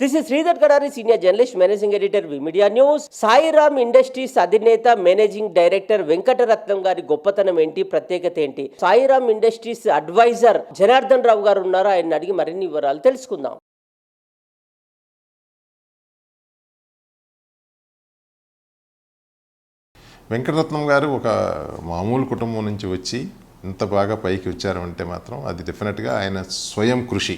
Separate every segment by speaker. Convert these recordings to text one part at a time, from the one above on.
Speaker 1: This is Sridhar Kadari senior journalist managing editor media news Sairam industries అధినేత managing director Venkataratnam గారి గొప్పతనం ఏంటి ప్రత్యేకత ఏంటి? సాయిరామ్ ఇండస్ట్రీస్ అడ్వైజర్ జనార్దన్ రావు గారు ఉన్నారు? ఆయన అడిగి మరిన్ని వివరాలు తెలుసుకుందాం.
Speaker 2: వెంకటరత్నం గారు ఒక మామూలు కుటుంబం నుంచి వచ్చి ఇంత బాగా పైకి వచ్చారంటే మాత్రం అది డెఫినెట్గా ఆయన స్వయం కృషి.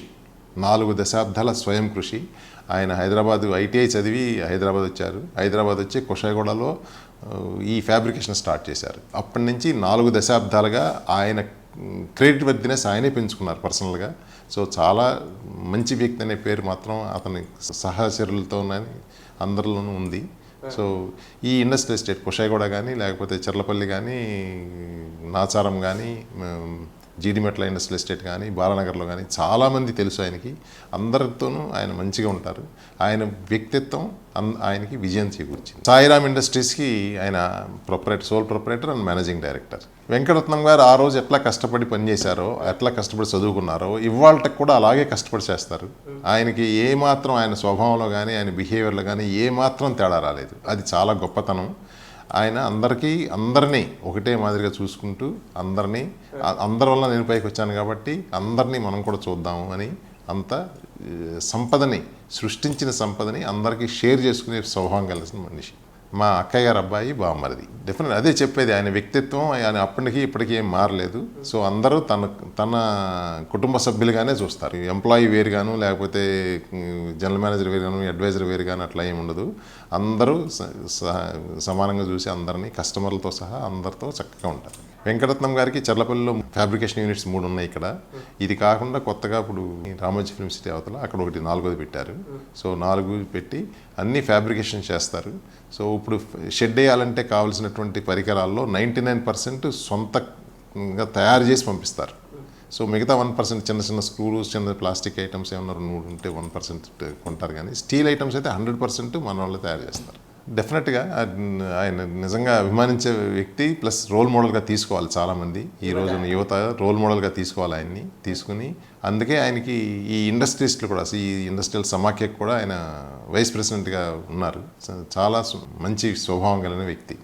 Speaker 2: నాలుగు దశాబ్దాల స్వయం కృషి. ఆయన హైదరాబాద్ ఐటీఐ చదివి హైదరాబాద్ వచ్చారు. హైదరాబాద్ వచ్చి కుషాయిగూడలో ఈ ఫ్యాబ్రికేషన్ స్టార్ట్ చేశారు. అప్పటి నుంచి నాలుగు దశాబ్దాలుగా ఆయన క్రెడిట్ వర్దినెస్ ఆయనే పెంచుకున్నారు పర్సనల్గా. సో చాలా మంచి వ్యక్తి అనే పేరు మాత్రం అతని సహచరులతో అందరిలోనూ ఉంది. సో ఈ ఇండస్ట్రియల్ ఎస్టేట్ కుషాయిగూడ కానీ లేకపోతే చెర్లపల్లి కానీ నాచారం కానీ జీడిమెట్ల ఇండస్ట్రియల్ ఎస్టేట్ కానీ బాలానగర్లో కానీ చాలామంది తెలుసు ఆయనకి. అందరితోనూ ఆయన మంచిగా ఉంటారు. ఆయన వ్యక్తిత్వం అన్- ఆయనకి విజయం చేకూర్చింది. సాయిరామ్ ఇండస్ట్రీస్కి ఆయన proprietor sole proprietor and managing director. Venkataratnam garu ఆ రోజు ఎట్లా కష్టపడి పనిచేశారో ఎట్లా కష్టపడి చదువుకున్నారో ఇవాళకి కూడా అలాగే కష్టపడి చేస్తారు. ఆయనకి ఏ మాత్రం ఆయన స్వభావంలో కానీ ఆయన బిహేవియర్లో కానీ ఏ మాత్రం తేడా రాలేదు. అది చాలా గొప్పతనం. ఆయన అందరికీ అందరినీ ఒకటే మాదిరిగా చూసుకుంటూ అందరినీ అందరి వల్ల నేను పైకి వచ్చాను కాబట్టి అందరినీ మనం కూడా చూద్దాము అని అంత సంపదని సృష్టించిన సంపదని అందరికీ షేర్ చేసుకునే స్వభావం కలిసిన మనిషి. మా అక్కయ్య గారు అబ్బాయి బామ్మరిది. డెఫినెట్ అదే చెప్పేది. ఆయన వ్యక్తిత్వం ఆయన అప్పటికి ఇప్పటికీ ఏం మారలేదు. సో అందరూ తన తన కుటుంబ సభ్యులుగానే చూస్తారు. ఎంప్లాయీ వేరుగాను లేకపోతే జనరల్ మేనేజర్ వేరుగాను అడ్వైజర్ వేరుగాను అట్లా ఏమి ఉండదు. అందరూ స- సమానంగా చూసి అందరినీ కస్టమర్లతో సహా అందరితో చక్కగా ఉంటారు. వెంకటరత్నం గారికి చర్లపల్లిలో ఫ్యాబ్రికేషన్ యూనిట్స్ మూడు ఉన్నాయి ఇక్కడ. ఇది కాకుండా కొత్తగా ఇప్పుడు రామోజీ ఫిల్మ్ సిటీ అవతల అక్కడ ఒకటి నాలుగోది పెట్టారు. సో నాలుగు పెట్టి అన్ని ఫ్యాబ్రికేషన్ చేస్తారు. సో ఇప్పుడు షెడ్ వేయాలంటే కావాల్సినటువంటి పరికరాల్లో నైంటీ నైన్ పర్సెంట్ సొంతంగా తయారు చేసి పంపిస్తారు. సో మిగతా వన్ పర్సెంట్ చిన్న చిన్న స్క్రూస్ చిన్న ప్లాస్టిక్ ఐటమ్స్ ఏమన్నా రెండు మూడు ఉంటే వన్ పర్సెంట్ కొంటారు కానీ స్టీల్ ఐటమ్స్ అయితే హండ్రెడ్ పర్సెంట్ మన వాళ్ళు తయారు చేస్తారు. డెఫినెట్గా ఆయన నిజంగా అభిమానించే వ్యక్తి ప్లస్ రోల్ మోడల్గా తీసుకోవాలి చాలామంది. ఈ రోజున యువత రోల్ మోడల్గా తీసుకోవాలి ఆయన్ని తీసుకుని. అందుకే ఆయనకి ఈ ఇండస్ట్రీస్లో కూడా ఈ ఇండస్ట్రియల్ సమాఖ్యకు కూడా ఆయన వైస్ ప్రెసిడెంట్గా ఉన్నారు. చాలా మంచి స్వభావం కలిగిన వ్యక్తి.